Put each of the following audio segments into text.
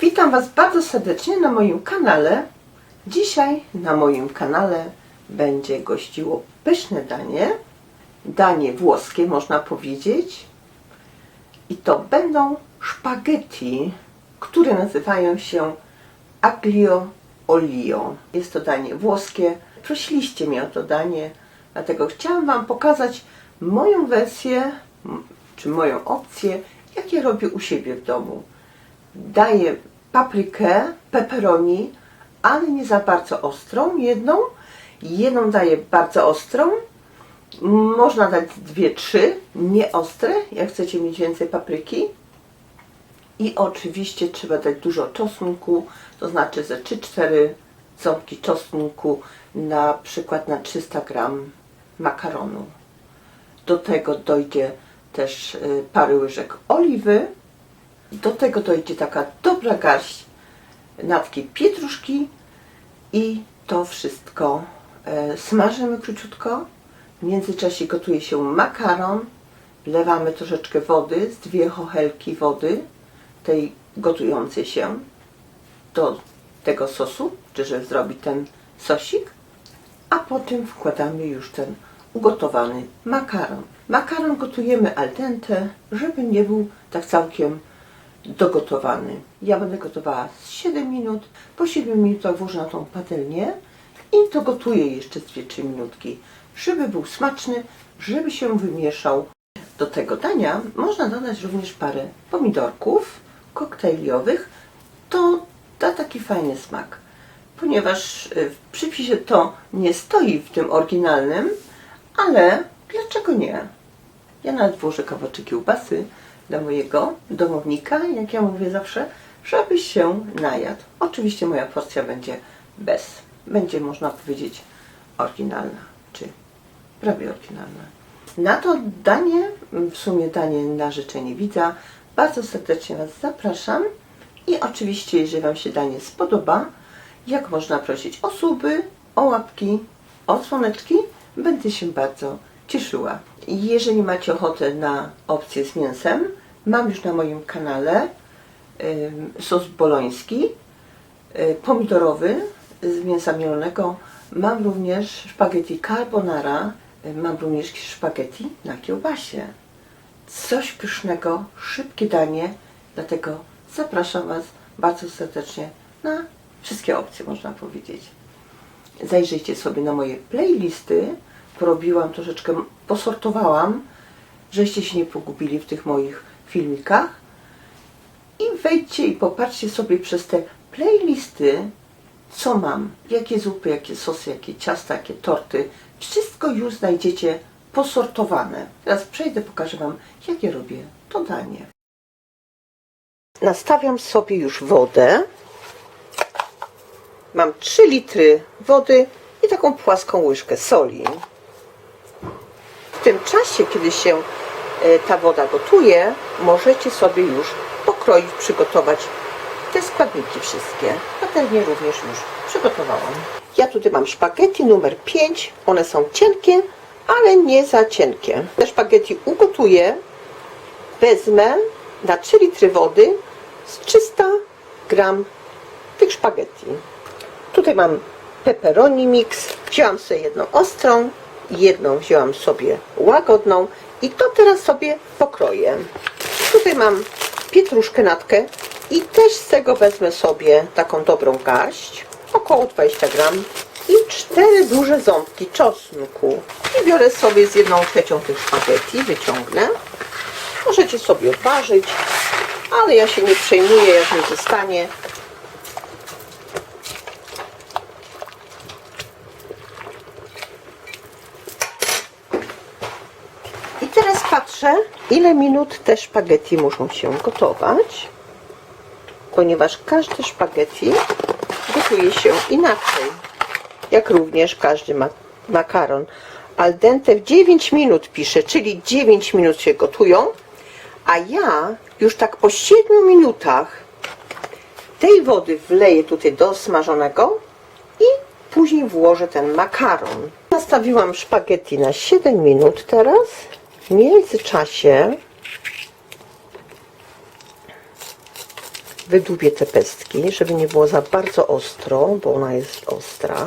Witam Was bardzo serdecznie na moim kanale. Dzisiaj na moim kanale będzie gościło pyszne danie, danie włoskie można powiedzieć. I to będą szpaghetti, które nazywają się aglio olio. Jest to danie włoskie. Prosiliście mnie o to danie, dlatego chciałam Wam pokazać moją wersję, czy moją opcję, jak robię u siebie w domu. Daję paprykę, pepperoni, ale nie za bardzo ostrą, jedną. Jedną daję bardzo ostrą. Można dać dwie, trzy, nie ostre, jak chcecie mieć więcej papryki. I oczywiście trzeba dać dużo czosnku, to znaczy ze 3-4 ząbki czosnku, na przykład na 300 gram makaronu. Do tego dojdzie też y, parę łyżek oliwy. Do tego dojdzie taka dobra garść natki pietruszki i to wszystko e, smażymy króciutko. W międzyczasie gotuje się makaron. Wlewamy troszeczkę wody, z dwie chochelki wody, tej gotującej się do tego sosu, czy żeby zrobić ten sosik, a potem wkładamy już ten ugotowany makaron. Makaron gotujemy al dente, żeby nie był tak całkiem dogotowany. Ja będę gotowała z 7 minut. Po 7 minutach włożę na tą patelnię i to gotuję jeszcze z 2-3 minutki, żeby był smaczny, żeby się wymieszał. Do tego dania można dodać również parę pomidorków koktajliowych. To da taki fajny smak. Ponieważ y, w przypisie to nie stoi w tym oryginalnym, ale dlaczego nie? Ja nawet włożę kawałek kiełbasy dla mojego domownika, jak ja mówię zawsze, żeby się najadł. Oczywiście moja porcja będzie bez, będzie można powiedzieć oryginalna, czy prawie oryginalna. Na to danie, w sumie danie na życzenie widza, bardzo serdecznie Was zapraszam i oczywiście, jeżeli Wam się danie spodoba, jak można prosić o suby, o łapki, o dzwoneczki, będę się bardzo cieszyła. Jeżeli macie ochotę na opcję z mięsem, mam już na moim kanale sos boloński, y, pomidorowy z mięsa mielonego. Mam również szpaghetti carbonara, y, mam również szpaghetti na kiełbasie. Coś pysznego, szybkie danie, dlatego zapraszam Was bardzo serdecznie na wszystkie opcje, można powiedzieć. Zajrzyjcie sobie na moje playlisty. Porobiłam troszeczkę, posortowałam, żeście się nie pogubili w tych moich filmikach. I wejdźcie i popatrzcie sobie przez te playlisty, co mam, jakie zupy, jakie sosy, jakie ciasta, jakie torty. Wszystko już znajdziecie posortowane. Teraz przejdę, pokażę Wam, jakie robię to danie. Nastawiam sobie już wodę. Mam 3 litry wody i taką płaską łyżkę soli. W tym czasie, kiedy się ta woda gotuje, możecie sobie już pokroić, przygotować te składniki wszystkie. Patelnię również już przygotowałam. Ja tutaj mam szpaghetti numer 5. One są cienkie, ale nie za cienkie. Te szpaghetti ugotuję. Wezmę na 3 litry wody z 300 gram tych szpaghetti. Tutaj mam pepperoni mix. Wzięłam sobie jedną ostrą, jedną wzięłam sobie łagodną i to teraz sobie pokroję. Tutaj mam pietruszkę natkę i też z tego wezmę sobie taką dobrą garść, około 20 gram i cztery duże ząbki czosnku. I biorę sobie z jedną trzecią tych szpaghetti, wyciągnę. Możecie sobie odważyć, ale ja się nie przejmuję, jak mi zostanie. I teraz patrzę, ile minut te szpaghetti muszą się gotować, ponieważ każde szpaghetti gotuje się inaczej, jak również każdy ma makaron. Al dente w 9 minut pisze, czyli 9 minut się gotują, a ja już tak po 7 minutach tej wody wleję tutaj do smażonego i później włożę ten makaron. Nastawiłam szpaghetti na 7 minut teraz. W międzyczasie Wydubię te pestki, żeby nie było za bardzo ostro, bo ona jest ostra.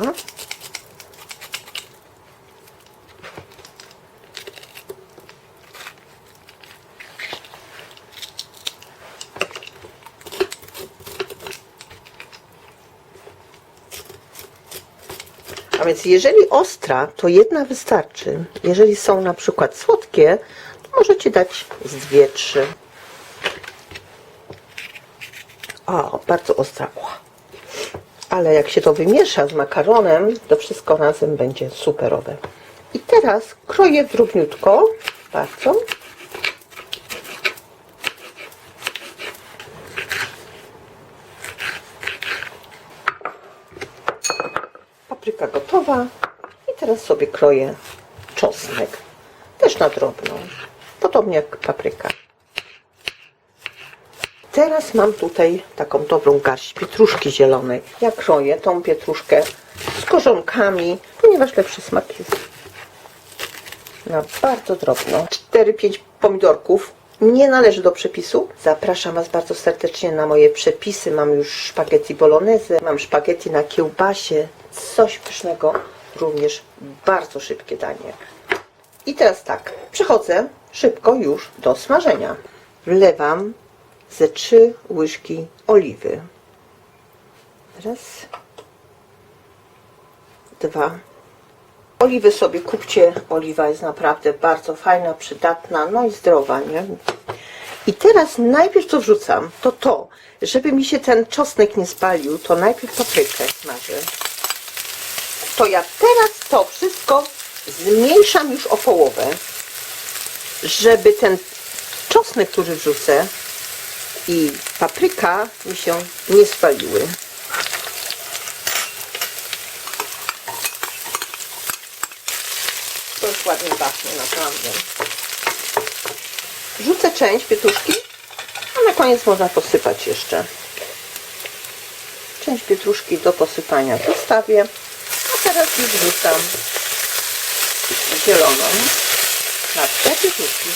A więc jeżeli ostra, to jedna wystarczy. Jeżeli są na przykład słodkie, to możecie dać z dwie, trzy. O, bardzo ostra. Ale jak się to wymiesza z makaronem, to wszystko razem będzie superowe. I teraz kroję drobniutko, bardzo. Papryka gotowa. I teraz sobie kroję czosnek. Też na drobną. Podobnie jak papryka. Teraz mam tutaj taką dobrą garść pietruszki zielonej. Ja kroję tą pietruszkę z korzonkami, ponieważ lepszy smak jest na bardzo drobno. 4-5 pomidorków. Nie należy do przepisu. Zapraszam Was bardzo serdecznie na moje przepisy. Mam już szpaghetti bolognese, mam szpaghetti na kiełbasie. Coś pysznego. Również bardzo szybkie danie. I teraz tak, przechodzę szybko już do smażenia. Wlewam ze trzy łyżki oliwy. Raz, dwa. Oliwy sobie kupcie. Oliwa jest naprawdę bardzo fajna, przydatna, no i zdrowa, nie? I teraz najpierw co wrzucam, to to, żeby mi się ten czosnek nie spalił, to najpierw paprykę smażę. To ja teraz to wszystko zmniejszam już o połowę, żeby ten czosnek, który wrzucę, i papryka mi się nie spaliły. To już ładnie pachnie, naprawdę. Rzucę część pietruszki, a na koniec można posypać jeszcze. Część pietruszki do posypania zostawię, teraz już wrzucam zieloną na te pietruszki.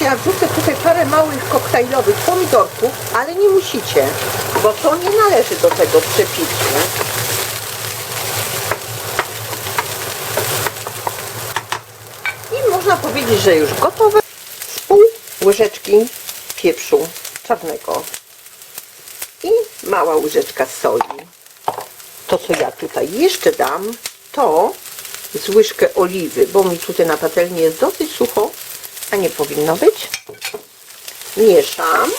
Ja wrzucę tutaj parę małych koktajlowych pomidorków, ale nie musicie, bo to nie należy do tego przepisu. I można powiedzieć, że już gotowe. Z pół łyżeczki pieprzu czarnego mała łyżeczka soli. To, co ja tutaj jeszcze dam, to z łyżkę oliwy, bo mi tutaj na patelni jest dosyć sucho, a nie powinno być. Mieszam.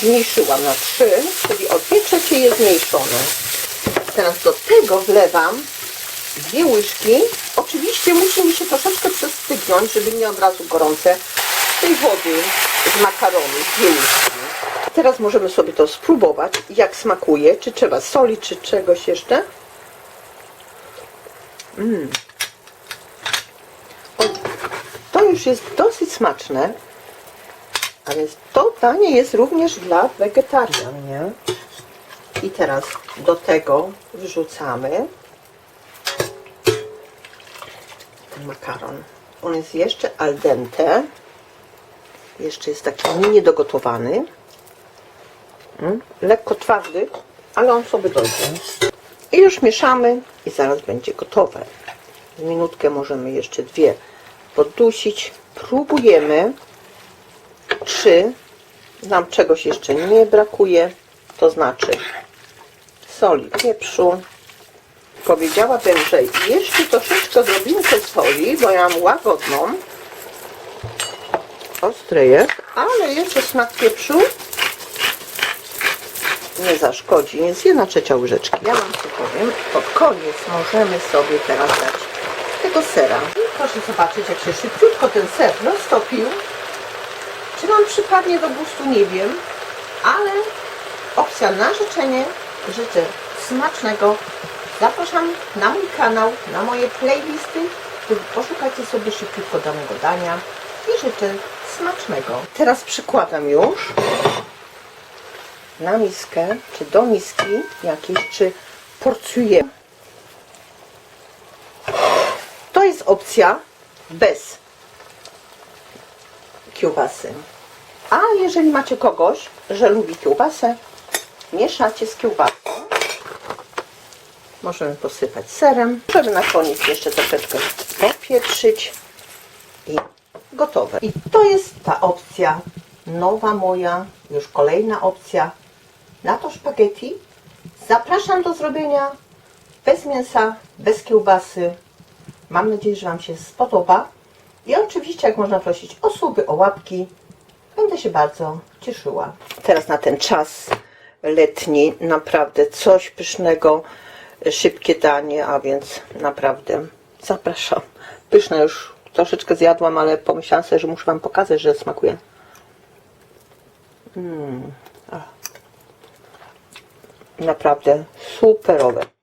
Zmniejszyłam na 3, czyli o 2 trzecie jest zmniejszone. Teraz do tego wlewam dwie łyżki. Oczywiście musi mi się troszeczkę przestygnąć, żeby nie od razu gorące tej wody z makaronu. Łyżki. Teraz możemy sobie to spróbować, jak smakuje, czy trzeba soli, czy czegoś jeszcze. O, To już jest dosyć smaczne, a więc to danie jest również dla wegetarian, nie? I teraz do tego wrzucamy ten makaron. On jest jeszcze al dente, jeszcze jest taki niedogotowany. Mm, Lekko twardy, ale on sobie dojdzie. I już mieszamy i zaraz będzie gotowe. Minutkę możemy jeszcze dwie poddusić. Próbujemy, czy nam czegoś jeszcze nie brakuje, to znaczy soli, pieprzu. Powiedziałabym, że jeszcze troszeczkę drobinkę soli, bo ja mam łagodną. Ostry jest, ale jeszcze smak pieprzu nie zaszkodzi, jest jedna trzecia łyżeczki. Ja Wam tu powiem, pod koniec możemy sobie teraz dać tego sera. I proszę zobaczyć, jak się szybciutko ten ser roztopił. Czy Wam przypadnie do gustu, nie wiem, ale opcja na życzenie. Życzę smacznego. Zapraszam na mój kanał, na moje playlisty. Poszukajcie sobie szybciutko danego dania i życzę smacznego. Teraz przykładam już na miskę, czy do miski jakiejś, czy porcjuję. jest opcja bez kiełbasy. A jeżeli macie kogoś, że lubi kiełbasę, mieszacie z kiełbasą. Możemy posypać serem, żeby na koniec jeszcze troszeczkę popieprzyć gotowe. I to jest ta opcja nowa moja, już kolejna opcja na to spaghetti. Zapraszam do zrobienia bez mięsa, bez kiełbasy. Mam nadzieję, że Wam się spodoba. I oczywiście, jak można prosić o suby, o łapki, będę się bardzo cieszyła. Teraz na ten czas letni naprawdę coś pysznego, szybkie danie, a więc naprawdę zapraszam. Pyszne już troszeczkę zjadłam, ale pomyślałam sobie, że muszę Wam pokazać, że smakuje. Mm. Naprawdę superowe.